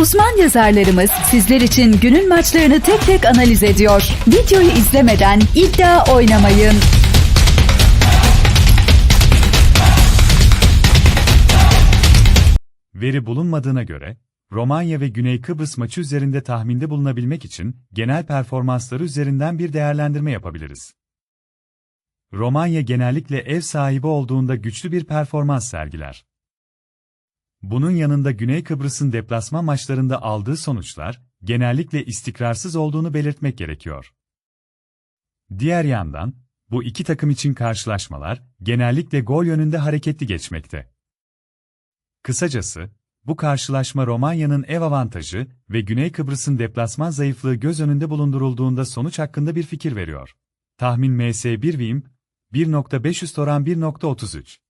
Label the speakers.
Speaker 1: Uzman yazarlarımız sizler için günün maçlarını tek tek analiz ediyor. Videoyu izlemeden iddia oynamayın.
Speaker 2: Veri bulunmadığına göre, Romanya ve Güney Kıbrıs maçı üzerinde tahminde bulunabilmek için genel performansları üzerinden bir değerlendirme yapabiliriz. Romanya genellikle ev sahibi olduğunda güçlü bir performans sergiler. Bunun yanında Güney Kıbrıs'ın deplasman maçlarında aldığı sonuçlar, genellikle istikrarsız olduğunu belirtmek gerekiyor. Diğer yandan, bu iki takım için karşılaşmalar, genellikle gol yönünde hareketli geçmekte. Kısacası, bu karşılaşma Romanya'nın ev avantajı ve Güney Kıbrıs'ın deplasman zayıflığı göz önünde bulundurulduğunda sonuç hakkında bir fikir veriyor. Tahmin MS1 Vim, 1.500 oran 1.33.